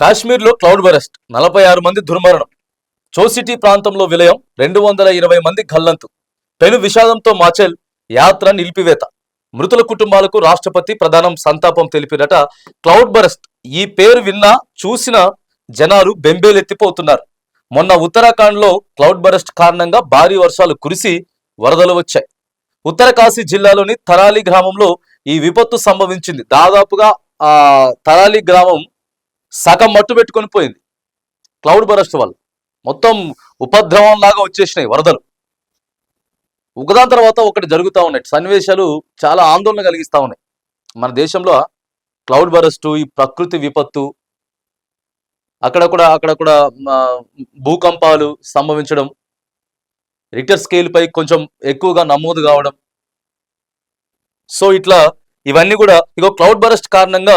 కాశ్మీర్లో క్లౌడ్ బరెస్ట్ నలభై ఆరు మంది దుర్మరణం. చోసిటీ ప్రాంతంలో విలయం రెండు వందల ఇరవై మంది గల్లంతు. పెను విషాదంతో మాచెల్ యాత్ర నిలిపివేత. మృతుల కుటుంబాలకు రాష్ట్రపతి ప్రధానం సంతాపం తెలిపినట క్లౌడ్ బరెస్ట్. ఈ పేరు విన్నా చూసిన జనాలు బెంబేలెత్తిపోతున్నారు. మొన్న ఉత్తరాఖండ్లో క్లౌడ్ బరెస్ట్ కారణంగా భారీ వర్షాలు కురిసి వరదలు వచ్చాయి. ఉత్తరకాశీ జిల్లాలోని తరాలి గ్రామంలో ఈ విపత్తు సంభవించింది. దాదాపుగా ఆ తరాలి గ్రామం సగం మట్టు పెట్టుకొని పోయింది. క్లౌడ్ బరస్ట్ వల్ల. మొత్తం ఉపద్రవం లాగా వచ్చేసినాయి వరదలు. ఒకదాని తర్వాత ఒకటి జరుగుతూ ఉన్నాయి. సన్నివేశాలు చాలా ఆందోళన కలిగిస్తూ ఉన్నాయి. మన దేశంలో క్లౌడ్ బరస్టు ఈ ప్రకృతి విపత్తు అక్కడ కూడా అక్కడ కూడా భూకంపాలు సంభవించడం రిక్టర్ స్కేల్ పై కొంచెం ఎక్కువగా నమోదు కావడం. సో ఇట్లా ఇవన్నీ కూడా ఇగో క్లౌడ్ బరస్ట్ కారణంగా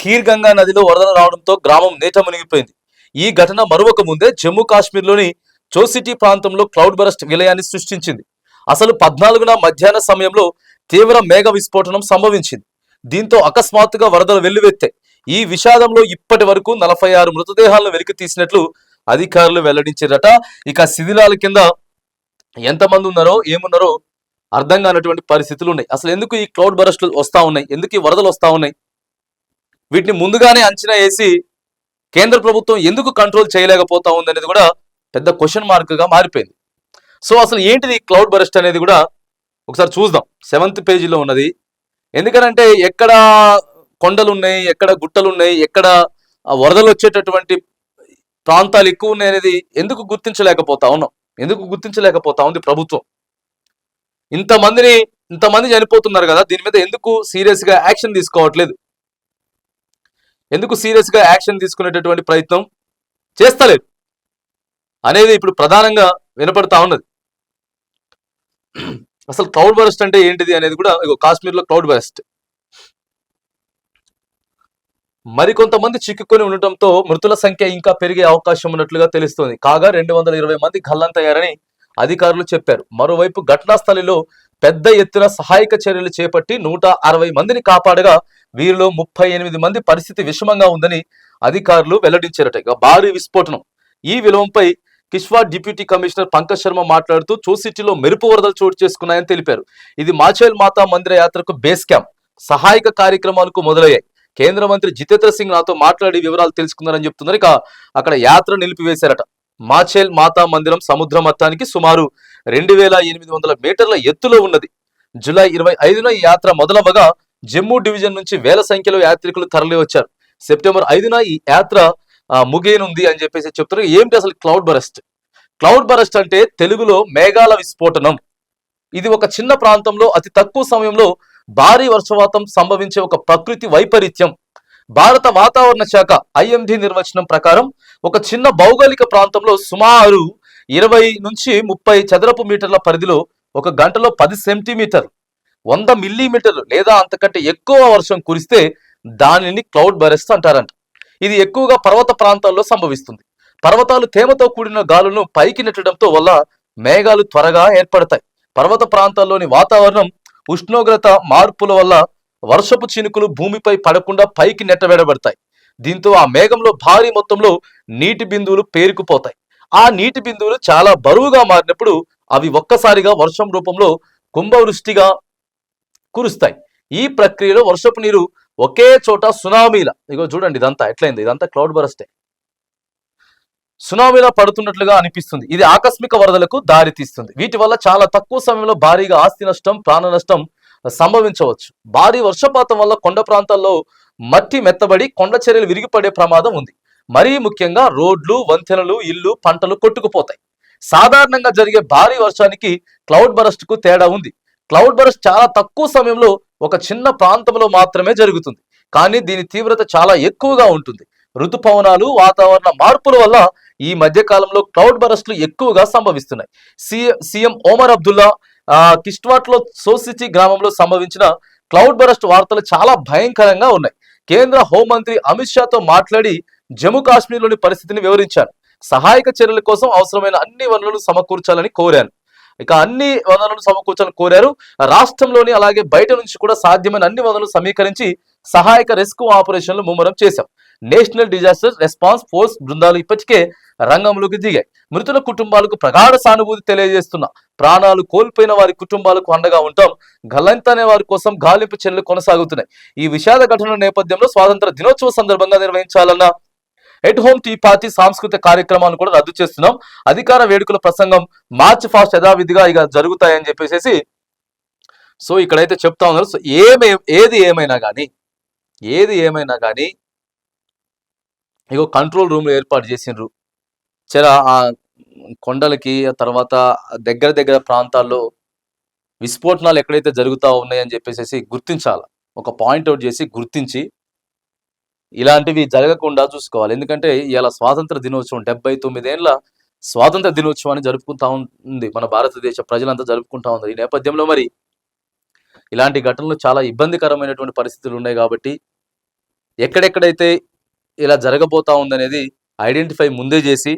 కీర్గంగా నదిలో వరదలు రావడంతో గ్రామం నేట మునిగిపోయింది. ఈ ఘటన మరొక ముందే జమ్మూ కాశ్మీర్లోని చోసిటీ ప్రాంతంలో క్లౌడ్ బరస్ట్ విలయాన్ని సృష్టించింది. అసలు పద్నాలుగున మధ్యాహ్న సమయంలో తీవ్ర మేఘ విస్ఫోటనం సంభవించింది. దీంతో అకస్మాత్తుగా వరదలు వెల్లువెత్తాయి. ఈ విషాదంలో ఇప్పటి వరకు నలభై ఆరు మృతదేహాలను వెలికి తీసినట్లు అధికారులు వెల్లడించారట. ఇక శిథిలాల కింద ఎంతమంది ఉన్నారో ఏమున్నారో అర్థం కానటువంటి పరిస్థితులు ఉన్నాయి. అసలు ఎందుకు ఈ క్లౌడ్ బరస్ట్లు వస్తూ ఉన్నాయి? ఎందుకు ఈ వరదలు వస్తా ఉన్నాయి? వీటిని ముందుగానే అంచనా వేసి కేంద్ర ప్రభుత్వం ఎందుకు కంట్రోల్ చేయలేకపోతా ఉంది అనేది కూడా పెద్ద క్వశ్చన్ మార్క్గా మారిపోయింది. సో అసలు ఏంటిది క్లౌడ్ బరెస్ట్ అనేది కూడా ఒకసారి చూద్దాం. సెవెంత్ పేజీలో ఉన్నది. ఎందుకనంటే ఎక్కడ కొండలు ఉన్నాయి ఎక్కడ గుట్టలు ఉన్నాయి ఎక్కడ వరదలు వచ్చేటటువంటి ప్రాంతాలు ఎక్కువ ఉన్నాయి అనేది ఎందుకు గుర్తించలేకపోతా ఉన్నాం? ఎందుకు గుర్తించలేకపోతా ఉంది ప్రభుత్వం? ఇంతమందిని ఇంతమంది చనిపోతున్నారు కదా దీని మీద ఎందుకు సీరియస్గా యాక్షన్ తీసుకోవట్లేదు? ఎందుకు సీరియస్గా యాక్షన్ తీసుకునేటటువంటి ప్రయత్నం చేస్తలేదు? అనేది ఇప్పుడు ప్రధానంగా వినపడతా ఉన్నది. అసలు క్లౌడ్ బరస్ట్ అంటే ఏంటిది అనేది కూడా కాశ్మీర్లో క్లౌడ్ బరస్ట్. మరికొంతమంది చిక్కుకొని ఉండటంతో మృతుల సంఖ్య ఇంకా పెరిగే అవకాశం ఉన్నట్లుగా తెలుస్తోంది. కాగా రెండు వందల ఇరవై మంది గల్లంతయ్యారని అధికారులు చెప్పారు. మరోవైపు ఘటనా స్థలిలో పెద్ద ఎత్తున సహాయక చర్యలు చేపట్టి నూట అరవై మందిని కాపాడగా వీరిలో ముప్పై ఎనిమిది మంది పరిస్థితి విషమంగా ఉందని అధికారులు వెల్లడించారట. భారీ విస్ఫోటనం. ఈ విలోమంపై కిష్వా డిప్యూటీ కమిషనర్ పంకజ్ శర్మ మాట్లాడుతూ చోసిటీలో మెరుపు వరదలు చోటు చేసుకున్నాయని తెలిపారు. ఇది మాచేల్ మాతా మందిర యాత్రకు బేస్ క్యాంప్ సహాయక కార్యక్రమాలకు మొదలయ్యాయి. కేంద్ర మంత్రి జితేంద్ర సింగ్ నాతో మాట్లాడి వివరాలు తెలుసుకున్నారని చెప్తున్నారు. ఇక అక్కడ యాత్ర నిలిపివేశారట. మాచేల్ మాతా మందిరం సముద్ర మొత్తానికి సుమారు రెండు వేల ఎనిమిది వందల మీటర్ల ఎత్తులో ఉన్నది. జూలై ఇరవై ఐదున ఈ యాత్ర మొదలవ్వగా జమ్మూ డివిజన్ నుంచి వేల సంఖ్యలో యాత్రికులు తరలి వచ్చారు సెప్టెంబర్ ఐదున ఈ యాత్ర ముగియనుంది అని చెప్పేసి చెప్తారు ఏమిటి అసలు క్లౌడ్ బరస్ట్? క్లౌడ్ బరస్ట్ అంటే తెలుగులో మేఘాల విస్ఫోటనం. ఇది ఒక చిన్న ప్రాంతంలో అతి తక్కువ సమయంలో భారీ వర్షపాతం సంభవించే ఒక ప్రకృతి వైపరీత్యం. భారత వాతావరణ శాఖ ఐఎండి నిర్వచనం ప్రకారం ఒక చిన్న భౌగోళిక ప్రాంతంలో సుమారు ఇరవై నుంచి ముప్పై చదరపు మీటర్ల పరిధిలో ఒక గంటలో పది సెంటీమీటర్ వంద మిల్లీమీటర్లు లేదా అంతకంటే ఎక్కువ వర్షం కురిస్తే దానిని క్లౌడ్ బరెస్ట్ అంటారంట. ఇది ఎక్కువగా పర్వత ప్రాంతాల్లో సంభవిస్తుంది. పర్వతాలు తేమతో కూడిన గాలులను పైకి నెట్టడంతో వల్ల మేఘాలు త్వరగా ఏర్పడతాయి. పర్వత ప్రాంతాల్లోని వాతావరణం ఉష్ణోగ్రత మార్పుల వల్ల వర్షపు చినుకులు భూమిపై పడకుండా పైకి నెట్టబెడబడతాయి. దీంతో ఆ మేఘంలో భారీ మొత్తంలో నీటి బిందువులు పేరుకుపోతాయి. ఆ నీటి బిందువులు చాలా బరువుగా మారినప్పుడు అవి ఒక్కసారిగా వర్షం రూపంలో కుంభవృష్టిగా కురుస్తాయి. ఈ ప్రక్రియలో వర్షపు నీరు ఒకే చోట సునామీల ఇగో చూడండి ఇదంతా ఎట్లయింది ఇదంతా క్లౌడ్ బరస్టే. సునామీలా పడుతున్నట్లుగా అనిపిస్తుంది. ఇది ఆకస్మిక వరదలకు దారి తీస్తుంది. వీటి వల్ల చాలా తక్కువ సమయంలో భారీగా ఆస్తి నష్టం ప్రాణ నష్టం సంభవించవచ్చు. భారీ వర్షపాతం వల్ల కొండ ప్రాంతాల్లో మట్టి మెత్తబడి కొండ చర్యలు విరిగిపడే ప్రమాదం ఉంది. మరీ ముఖ్యంగా రోడ్లు వంతెనలు ఇల్లు పంటలు కొట్టుకుపోతాయి. సాధారణంగా జరిగే భారీ వర్షానికి క్లౌడ్ బరస్ట్కు తేడా ఉంది. క్లౌడ్ బరస్ట్ చాలా తక్కువ సమయంలో ఒక చిన్న ప్రాంతంలో మాత్రమే జరుగుతుంది. కానీ దీని తీవ్రత చాలా ఎక్కువగా ఉంటుంది. ఋతుపవనాలు వాతావరణ మార్పుల వల్ల ఈ మధ్య కాలంలో క్లౌడ్ బరస్ట్లు ఎక్కువగా సంభవిస్తున్నాయి. సీఎం సీఎం ఓమర్ అబ్దుల్లా ఆ, కిష్ట్వాట్లో సోసిటీ గ్రామంలో సంభవించిన క్లౌడ్ బరస్ట్ వార్తలు చాలా భయంకరంగా ఉన్నాయి. కేంద్ర హోంమంత్రి అమిత్ షాతో మాట్లాడి జమ్మూ కాశ్మీర్లోని పరిస్థితిని వివరించాను సహాయక చర్యల కోసం అవసరమైన అన్ని వనరులను సమకూర్చాలని కోరాను ఇక అన్ని వనరులను సమకూర్చాలని కోరారు. రాష్ట్రంలోని అలాగే బయట నుంచి కూడా సాధ్యమైన అన్ని వనరులు సమీకరించి సహాయక రెస్క్యూ ఆపరేషన్లు ముమ్మరం చేశాం. నేషనల్ డిజాస్టర్ రెస్పాన్స్ ఫోర్స్ బృందాలు ఇప్పటికే రంగంలోకి దిగాయి. మృతుల కుటుంబాలకు ప్రగాఢ సానుభూతి తెలియజేస్తున్న ప్రాణాలు కోల్పోయిన వారి కుటుంబాలకు అండగా ఉంటాం. గల్లంత అనే వారి కోసం గాలింపు చర్యలు కొనసాగుతున్నాయి. ఈ విషాద ఘటన నేపథ్యంలో స్వాతంత్ర దినోత్సవ సందర్భంగా నిర్వహించాలన్న ఎట్ హోమ్ టీ పార్టీ సాంస్కృతిక కార్యక్రమాన్ని కూడా రద్దు చేస్తున్నాం. అధికార వేడుకల ప్రసంగం మార్చ్ ఫాస్ట్ యథావిధిగా ఇక జరుగుతాయని చెప్పేసి సో ఇక్కడైతే చెప్తా ఉన్నారు. సో ఏమే ఏది ఏమైనా కానీ ఏది ఏమైనా కానీ ఇగో కంట్రోల్ రూమ్ ఏర్పాటు చేసిండ్రు. చర ఆ కొండలకి ఆ తర్వాత దగ్గర దగ్గర ప్రాంతాల్లో విస్ఫోటనాలు ఎక్కడైతే జరుగుతూ ఉన్నాయని చెప్పేసి గుర్తించాలి. ఒక పాయింట్ అవుట్ చేసి గుర్తించి ఇలాంటివి జరగకుండా చూసుకోవాలి. ఎందుకంటే ఇలా స్వాతంత్ర దినోత్సవం డెబ్బై తొమ్మిదేళ్ళ స్వాతంత్ర దినోత్సవాన్ని జరుపుకుంటా ఉంది మన భారతదేశ ప్రజలంతా జరుపుకుంటా ఉంది ఈ నేపథ్యంలో మరి ఇలాంటి ఘటనలు చాలా ఇబ్బందికరమైనటువంటి పరిస్థితులు ఉన్నాయి కాబట్టి ఎక్కడెక్కడైతే ఇలా జరగబోతా ఉందనేది ఐడెంటిఫై ముందే చేసి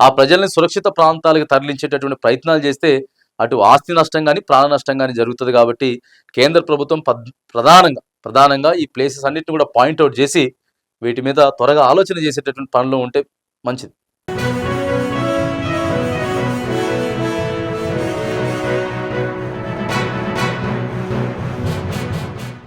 ఆ ప్రజల్ని సురక్షిత ప్రాంతాలకు తరలించేటటువంటి ప్రయత్నాలు చేస్తే అటు ఆస్తి నష్టం కానీ ప్రాణ నష్టం కానీ జరుగుతుంది కాబట్టి కేంద్ర ప్రభుత్వం పద్- ప్రధానంగా ప్రధానంగా ఈ ప్లేసెస్ అన్నిటిని కూడా పాయింట్అవుట్ చేసి వీటి మీద త్వరగా ఆలోచన చేసేటటువంటి పనులు ఉంటే మంచిది.